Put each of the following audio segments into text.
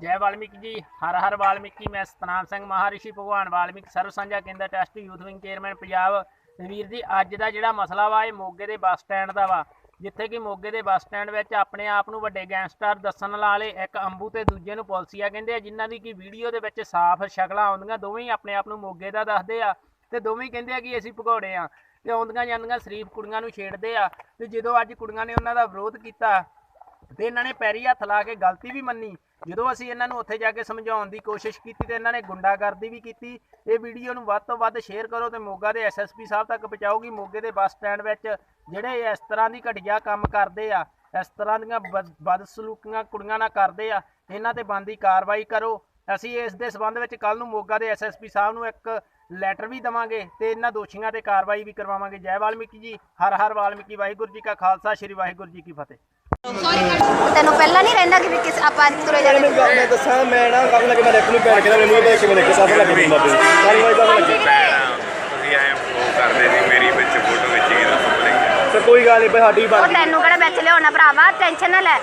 ਜੈ ਵਾਲਮੀਕੀ ਜੀ, ਹਰ ਹਰ ਵਾਲਮੀਕੀ। ਮੈਂ ਸਤਨਾਮ ਸਿੰਘ ਮਹਾਰਿਸ਼ੀ, ਭਗਵਾਨ ਵਾਲਮੀਕ ਸਰਵ ਸਾਂਝਾ ਕੇਂਦਰ trust youth wing chairman Punjab. ਵੀਰ ਜੀ, ਅੱਜ ਦਾ ਜਿਹੜਾ ਮਸਲਾ ਵਾ, ਇਹ ਮੋਗੇ ਦੇ ਬੱਸ ਸਟੈਂਡ ਦਾ ਵਾ। ਜਿੱਥੇ ਕਿ ਮੋਗੇ ਦੇ ਬੱਸ ਸਟੈਂਡ ਵਿੱਚ ਆਪਣੇ ਆਪ ਨੂੰ ਵੱਡੇ ਗੈਂਗਸਟਰ ਦੱਸਣ ਵਾਲੇ ਇੱਕ ਅੰਬੂ ਤੇ ਦੂਜੇ ਨੂੰ ਪੁਲਸੀਆ ਕਹਿੰਦੇ ਆ, ਜਿਨ੍ਹਾਂ ਦੀ ਕਿ ਵੀਡੀਓ ਦੇ ਵਿੱਚ ਸਾਫ਼ ਸ਼ਕਲਾਂ ਆਉਂਦੀਆਂ, ਦੋਵੇਂ ਹੀ ਆਪਣੇ ਆਪ ਨੂੰ ਮੋਗੇ ਦਾ ਦੱਸਦੇ ਆ ਤੇ ਦੋਵੇਂ ਹੀ ਕਹਿੰਦੇ ਆ ਕਿ ਅਸੀਂ ਭਗੌੜੇ ਆ। ਤੇ ਆਉਂਦੀਆਂ ਜਾਂਦੀਆਂ ਸ਼ਰੀਫ ਕੁੜੀਆਂ ਨੂੰ ਛੇੜਦੇ ਆ। ਤੇ ਜਦੋਂ ਅੱਜ ਕੁੜੀਆਂ ਨੇ ਉਹਨਾਂ ਦਾ ਵਿਰੋਧ ਕੀਤਾ ਤੇ ਇਹਨਾਂ ਨੇ ਪੈਰੀ ਹੱਥ ਲਾ ਕੇ ਗਲਤੀ ਵੀ ਮੰਨੀ। ਜਦੋਂ ਅਸੀਂ ਇਹਨਾਂ ਨੂੰ ਉੱਥੇ ਜਾ ਕੇ ਸਮਝਾਉਣ ਦੀ ਕੋਸ਼ਿਸ਼ ਕੀਤੀ ਤੇ ਇਹਨਾਂ ਨੇ ਗੁੰਡਾਗਰਦੀ ਵੀ ਕੀਤੀ, ਇਹ ਵੀਡੀਓ ਨੂੰ ਵੱਧ ਤੋਂ ਵੱਧ ਸ਼ੇਅਰ ਕਰੋ ਤੇ ਮੋਗਾ ਦੇ ਐਸਐਸਪੀ ਸਾਹਿਬ ਤੱਕ ਪਹੁੰਚਾਓਗੀ ਮੋਗੇ ਦੇ ਬੱਸ ਸਟੈਂਡ ਵਿੱਚ ਜਿਹੜੇ ਇਸ ਤਰ੍ਹਾਂ ਦੀ ਘਟੀਆ ਕੰਮ ਕਰਦੇ ਆ, ਇਸ ਤਰ੍ਹਾਂ ਦੀਆਂ ਬਦ- ਬਦਸਲੂਕੀਆਂ ਕੁੜੀਆਂ ਨਾਲ ਕਰਦੇ ਆ, ਇਹਨਾਂ ਤੇ ਬੰਦੀ ਕਾਰਵਾਈ ਕਰੋ। ਅਸੀਂ ਇਸ ਦੇ ਸਬੰਧ ਵਿੱਚ ਕੱਲ ਨੂੰ ਮੋਗਾ ਦੇ ਐਸਐਸਪੀ ਸਾਹਿਬ ਨੂੰ ਇੱਕ ਲੈਟਰ ਵੀ ਦਵਾਂਗੇ ਤੇ ਇਹਨਾਂ ਦੋਸ਼ੀਆਂ ਤੇ ਕਾਰਵਾਈ ਵੀ ਕਰਵਾਵਾਂਗੇ। ਜੈ ਵਾਲਮੀਕੀ ਜੀ, ਹਰ ਹਰ ਵਾਲਮੀਕੀ, ਵਾਹਿਗੁਰੂ ਜੀ ਕਾ ਖਾਲਸਾ, ਸ੍ਰੀ ਵਾਹਿਗੁਰੂ ਜੀ ਕੀ ਫਤਿਹ। ਤੈਨੂੰ ਪਹਿਲਾਂ ਨਹੀਂ ਰਹਿੰਦਾ ਕਿ ਵੀ ਕਿਸ ਆਪਾਂ ਤੁਰੇ ਜਾਣੇ। ਮੈਂ ਗੱਲ ਮੈਂ ਦੱਸਾਂ ਮੈਂ ਨਾ ਕੰਮ ਲੱਗੇ ਮੈਂ ਇੱਕ ਨੂੰ ਪੈਣ ਕੇ ਮੈਨੂੰ ਦੇਖ ਕੇ ਮੈਂ ਦੇਖੇ ਸਾਫ਼ ਲੱਗੇ ਬੰਦਾ ਤੇ ਸਾਰੀ ਵਾਰ। ਕੰਮ ਲੱਗੇ ਤੁਸੀਂ ਐਂ ਉਹ ਕਰਦੇ ਸੀ ਮੇਰੀ ਵਿੱਚ ਫੋਟੋ ਵਿੱਚ ਹੀ ਦੱਸ ਤੇ ਕੋਈ ਗੱਲ ਨਹੀਂ ਭਾਈ ਸਾਡੀ ਉਹ ਬਾਤ ਤੈਨੂੰ ਕਿਹੜਾ ਵਿੱਚ ਲਿਆਉਣਾ ਭਰਾਵਾ? ਟੈਨਸ਼ਨ ਨਾ ਲੈ।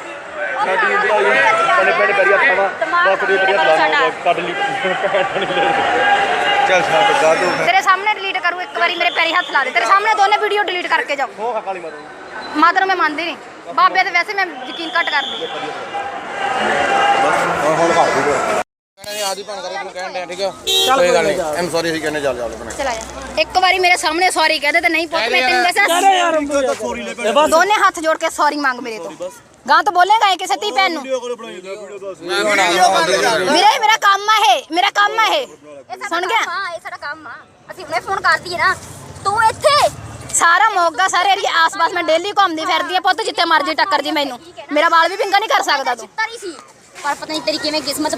ਸਾਡੀ ਆਈ ਪਹਿਲੇ ਪਹਿਲੇ ਕਰੀ ਹੱਥਾਂ ਵਾ ਬਸ ਦੇ ਕਰੀ ਹੱਥਾਂ ਕੱਢ ਲਈ। ਚੱਲ ਸਾਡ ਗਾ ਦੋ ਤੇਰੇ ਸਾਹਮਣੇ ਡਿਲੀਟ ਕਰੂ ਇੱਕ ਵਾਰੀ ਮੇਰੇ ਪੈਰੀ ਹੱਥ ਲਾ ਦੇ। ਤੇਰੇ ਸਾਹਮਣੇ ਦੋਨੇ ਵੀਡੀਓ ਡਿਲੀਟ ਕਰਕੇ ਜਾਓ। ਹੋ ਕਾਲੀ ਮਾਤਾ ਮਾਤਾ ਨੂੰ ਮੈਂ ਮੰਨਦੀ ਨਹੀਂ। ਬਾਬੇ ਤੇ ਵੈਸੇ ਮੈਂ ਯਕੀਨ ਘੱਟ ਕਰਦੀ ਹੁਣ ਹੁਣ ਘਰ ਦੀ ਕਹਿੰਦੇ ਆਦੀ ਭਣ ਕਰਕੇ ਤੈਨੂੰ ਕਹਿਣ ਡਿਆ ਠੀਕ ਆ? ਕੋਈ ਗੱਲ ਨਹੀਂ ਐਮ ਸੌਰੀ ਅਸੀਂ ਕਹਿੰਦੇ ਚੱਲ ਚੱਲ ਬਣਾ ਚਲਾ ਜਾ। ਇੱਕ ਵਾਰੀ ਮੇਰੇ ਸਾਹਮਣੇ ਸੌਰੀ ਕਹਦੇ ਤੇ ਨਹੀਂ ਪੁੱਤ ਮੈਂ ਤੈਨੂੰ ਦੋਨੇ ਹੱਥ ਜੋੜ ਕੇ ਸੌਰੀ ਮੰਗ ਮੇਰੇ ਤੋਂ। ਗਾਂ ਤੋਂ ਬੋਲੇਗਾ ਇਹ ਕਿਸੇ ਧੀ ਭੈਣ ਨੂੰ? ਮੈਂ ਬਣਾ ਵੀਰੇ ਮੇਰਾ ਕੰਮ ਆ ਇਹ ਮੇਰਾ ਕੰਮ ਆ ਇਹ। ਸੁਣ ਗਿਆ? ਹਾਂ ਇਹ ਸਾਡਾ ਕੰਮ ਆ। ਅਸੀਂ ਹੁਣੇ ਫੋਨ ਕਰਦੀ ਹੈ ਨਾ। ਤੂੰ ਇੱਥੇ ਸਾਰਾ ਮੋਗਾ ਸਾਰੇ ਏਰੀਆ ਆਸ-ਪਾਸ ਮੈਂ ਡੇਲੀ ਘੁੰਮਦੀ ਫਿਰਦੀ ਆ ਪੁੱਤ ਜਿੱਥੇ ਮਰਜ਼ੀ ਟੱਕਰ ਜੀ ਮੈਨੂੰ। ਮੇਰਾ ਵਾਲ ਵੀ ਪਿੰਗਾ ਨਹੀਂ ਕਰ ਸਕਦਾ ਤੂੰ। ਚਿੱਤਰ ਹੀ ਸੀ। ਪਰ ਪਤਾ ਨਹੀਂ ਤੇਰੀ ਕਿਵੇਂ ਕਿਸਮਤ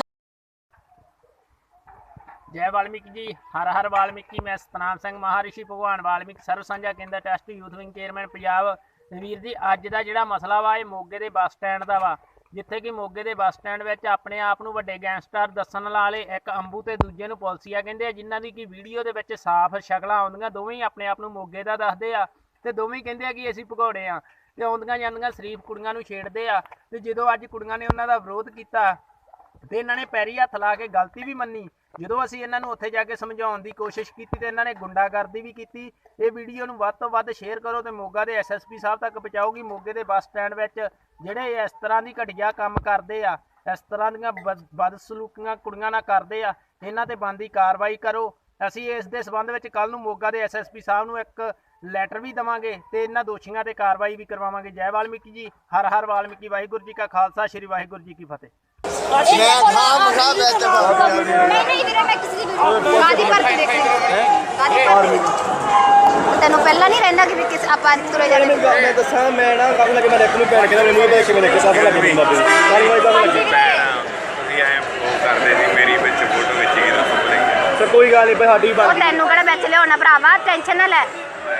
ਜੈ ਵਾਲਮੀਕੀ ਜੀ ਹਰ ਹਰ ਵਾਲਮੀਕੀ ਮੈਂ ਸਤਨਾਮ ਸਿੰਘ ਮਹਾਰਿਸ਼ੀ ਭਗਵਾਨ ਵਾਲਮੀਕ ਸਰਵ ਸਾਂਝਾ ਕੇਂਦਰ trust youth wing chairman Punjab. ਵੀਰ ਜੀ ਅੱਜ ਦਾ ਜਿਹੜਾ ਮਸਲਾ ਵਾ ਇਹ ਮੋਗੇ ਦੇ ਬੱਸ ਸਟੈਂਡ ਦਾ ਵਾ। ਜਿੱਥੇ ਕਿ ਮੋਗੇ ਦੇ ਬੱਸ ਸਟੈਂਡ ਵਿੱਚ ਆਪਣੇ ਆਪ ਨੂੰ ਵੱਡੇ ਗੈਂਗਸਟਰ ਦੱਸਣ ਵਾਲੇ ਇੱਕ ਅੰਬੂ ਤੇ ਦੂਜੇ ਨੂੰ ਪੁਲਸੀਆ ਕਹਿੰਦੇ ਆ, ਜਿਨ੍ਹਾਂ ਦੀ ਕਿ ਵੀਡੀਓ ਦੇ ਵਿੱਚ ਸਾਫ਼ ਸ਼ਕਲਾਂ ਆਉਂਦੀਆਂ, ਦੋਵੇਂ ਹੀ ਆਪਣੇ ਆਪ ਨੂੰ ਮੋਗੇ ਦਾ ਦੱਸਦੇ ਆ ਤੇ ਦੋਵੇਂ ਹੀ ਕਹਿੰਦੇ ਆ ਕਿ ਅਸੀਂ ਭਗੌੜੇ ਆ ਤੇ ਆਉਂਦੀਆਂ ਜਾਂਦੀਆਂ ਸ਼ਰੀਫ ਕੁੜੀਆਂ ਨੂੰ ਛੇੜਦੇ ਆ ਤੇ ਜਦੋਂ ਅੱਜ ਕੁੜੀਆਂ ਨੇ ਉਹਨਾਂ ਦਾ ਵਿਰੋਧ ਕੀਤਾ ਤੇ ਇਹਨਾਂ ਨੇ ਪੈਰੀ ਹੱਥ ਲਾ ਕੇ ਗਲਤੀ ਵੀ ਮੰਨੀ ਜਦੋਂ ਅਸੀਂ ਇਹਨਾਂ ਨੂੰ ਉੱਥੇ ਜਾ ਕੇ ਸਮਝਾਉਣ ਦੀ ਕੋਸ਼ਿਸ਼ ਕੀਤੀ ਤੇ ਇਹਨਾਂ ਨੇ ਗੁੰਡਾਗਰਦੀ ਵੀ ਕੀਤੀ, ਇਹ ਵੀਡੀਓ ਨੂੰ ਵੱਧ ਤੋਂ ਵੱਧ ਸ਼ੇਅਰ ਕਰੋ ਤੇ ਮੋਗਾ ਦੇ ਐਸਐਸਪੀ ਸਾਹਿਬ ਤੱਕ ਪਹੁੰਚਾਓਗੀ ਮੋਗੇ ਦੇ ਬੱਸ ਸਟੈਂਡ ਵਿੱਚ ਜਿਹੜੇ ਇਸ ਤਰ੍ਹਾਂ ਦੀ ਘਟੀਆ ਕੰਮ ਕਰਦੇ ਆ, ਇਸ ਤਰ੍ਹਾਂ ਦੀਆਂ ਬਦ- ਬਦਸਲੂਕੀਆਂ ਕੁੜੀਆਂ ਨਾਲ ਕਰਦੇ ਆ, ਇਹਨਾਂ ਤੇ ਬੰਦੀ ਕਾਰਵਾਈ ਕਰੋ। ਅਸੀਂ ਇਸ ਦੇ ਸਬੰਧ ਵਿੱਚ ਕੱਲ ਨੂੰ ਮੋਗਾ ਦੇ ਐਸਐਸਪੀ ਸਾਹਿਬ ਨੂੰ ਇੱਕ ਲੈਟਰ ਵੀ ਦਵਾਂਗੇ ਤੇ ਇਹਨਾਂ ਦੋਸ਼ੀਆਂ ਤੇ ਕਾਰਵਾਈ ਵੀ ਕਰਵਾਵਾਂਗੇ। ਜੈ ਵਾਲਮੀਕੀ ਜੀ, ਹਰ ਹਰ ਵਾਲਮੀਕੀ, ਵਾਹਿਗੁਰੂ ਜੀ ਕਾ ਖਾਲਸਾ, ਸ੍ਰੀ ਵਾਹਿਗੁਰੂ ਜੀ ਕੀ ਫਤਿਹ। ਮੈਂ ਖਾਮ ਮੁਸਾ ਵਿੱਚ ਨਹੀਂ ਨਹੀਂ ਵੀਰੇ ਮੈਂ ਕਿਸੇ ਦੀ ਵੀਡੀਓ ਕਾਦੀ ਭਰਤੀ ਦੇਖਣੀ ਕਾਦੀ ਭਰਤੀ ਤੈਨੂੰ ਪਹਿਲਾਂ ਨਹੀਂ ਰਹਿੰਦਾ ਕਿ ਵੀ ਕਿਸ ਆਪਾਂ ਤੁਰੇ ਜਾਣੇ ਮੈਂ ਦੱਸਾਂ ਮੈਂ ਨਾ ਕੰਮ ਲੱਗੇ ਮੈਂ ਇੱਕ ਨੂੰ ਪੈਣ ਕੇ ਨਾ ਮੈਨੂੰ ਦੇਖ ਕੇ ਮੈਂ ਦੇਖੇ ਸਾਫ਼ ਲੱਗੇ ਬੰਦਾ ਤੇ। ਸਾਰੀ ਵਾਰ ਕੰਮ ਲੱਗੇ? ਤੁਸੀਂ ਐਂ ਉਹ ਕਰਦੇ ਸੀ ਮੇਰੀ ਵਿੱਚ ਫੋਟੋ ਵਿੱਚ ਹੀ ਦੱਸ ਪੜੇਗਾ ਤੇ ਕੋਈ ਗੱਲ ਨਹੀਂ ਭਾਈ ਸਾਡੀ ਉਹ ਬਾਤ ਤੈਨੂੰ ਕਿਹੜਾ ਵਿੱਚ ਲਿਆਉਣਾ ਭਰਾਵਾ? ਟੈਨਸ਼ਨ ਨਾ ਲੈ।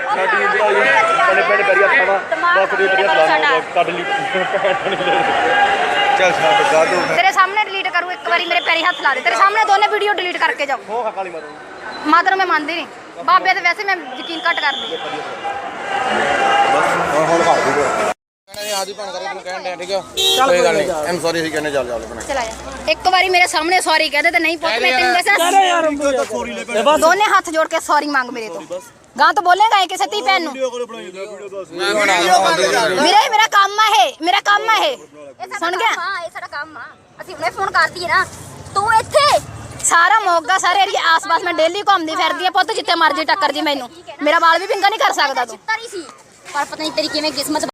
ਸਾਡੀ ਇੰਦੀ ਆਈ ਪਹਿਲੇ ਪਹਿਲੇ ਕਰੀ ਵਾ। ਬਸ ਦੇ ਕਰੀ ਹੱਥਾਂ ਕੱਢ ਲਈ। ਚੱਲ ਸਾਡ ਗਾ ਦੋ ਤੇਰੇ ਸਾਹਮਣੇ ਡਿਲੀਟ ਕਰੂ ਇੱਕ ਵਾਰੀ ਮੇਰੇ ਪੈਰੀ ਹੱਥ ਲਾ ਦੇ ਤੇਰੇ ਸਾਹਮਣੇ ਦੋਨੇ ਵੀਡੀਓ ਡਿਲੀਟ ਕਰਕੇ ਜਾਓ ਹੋ ਕਾਲੀ ਮਾਤਾ ਮਾਤਾ ਨੂੰ ਮੈਂ ਮੰਨਦੀ ਨਹੀਂ ਬਾਬੇ ਤੇ ਵੈਸੇ ਮੈਂ ਯਕੀਨ ਘੱਟ ਕਰਦੀ ਹੁਣ ਹੁਣ ਘਰ ਦੀ ਕਹਿੰਦੇ ਆਦੀ ਭਣ ਕਰਕੇ ਤੈਨੂੰ ਕਹਿਣ ਡਿਆ ਠੀਕ ਆ ਕੋਈ ਗੱਲ ਨਹੀਂ ਐਮ ਸੌਰੀ ਅਸੀਂ ਕਹਿੰਦੇ ਚੱਲ ਚੱਲ ਬਣਾ ਚਲਾ ਜਾ ਇੱਕ ਵਾਰੀ ਮੇਰੇ ਸਾਹਮਣੇ ਸੌਰੀ ਕਹਦੇ ਤੇ ਨਹੀਂ ਪੁੱਤ ਮੈਂ ਤੈਨੂੰ ਦੱਸਾਂ ਦੋਨੇ ਹੱਥ ਜੋੜ ਕੇ ਸੌਰੀ ਮੰਗ ਮੇਰੇ ਤੋਂ ਗਾਂ ਤੋਂ ਬੋਲੇਗਾ ਇਹ ਕਿਸੇ ਭੈਣ ਨੂੰ? ਵੀਰੇ ਮੇਰਾ ਕੰਮ ਆ ਇਹ ਮੇਰਾ ਕੰਮ ਆ ਇਹ। ਇਹ ਸਾਡਾ ਸੁਣ ਗਿਆ ਕੰਮ ਆ ਇਹ ਸਾਡਾ ਕੰਮ ਆ। ਅਸੀਂ ਹੁਣੇ ਫੋਨ ਕਰਦੀ ਹੈ ਨਾ। ਤੂੰ ਇੱਥੇ? ਸਾਰਾ ਮੋਗਾ ਸਾਰੇ ਏਰੀਆ ਆਸ-ਪਾਸ ਮੈਂ ਡੇਲੀ ਘੁੰਮਦੀ ਫਿਰਦੀ ਆ ਪੁੱਤ ਜਿੱਥੇ ਮਰਜ਼ੀ ਟੱਕਰ ਜੀ ਮੈਨੂੰ। ਮੇਰਾ ਵਾਲ ਵੀ ਪਿੰਗਾ ਨਹੀਂ ਕਰ ਸਕਦਾ ਤੂੰ। ਚਿੱਤਰ ਹੀ ਸੀ। ਪਰ ਪਤਾ ਨਹੀਂ ਤੇਰੀ ਕਿਵੇਂ ਕਿਸਮਤ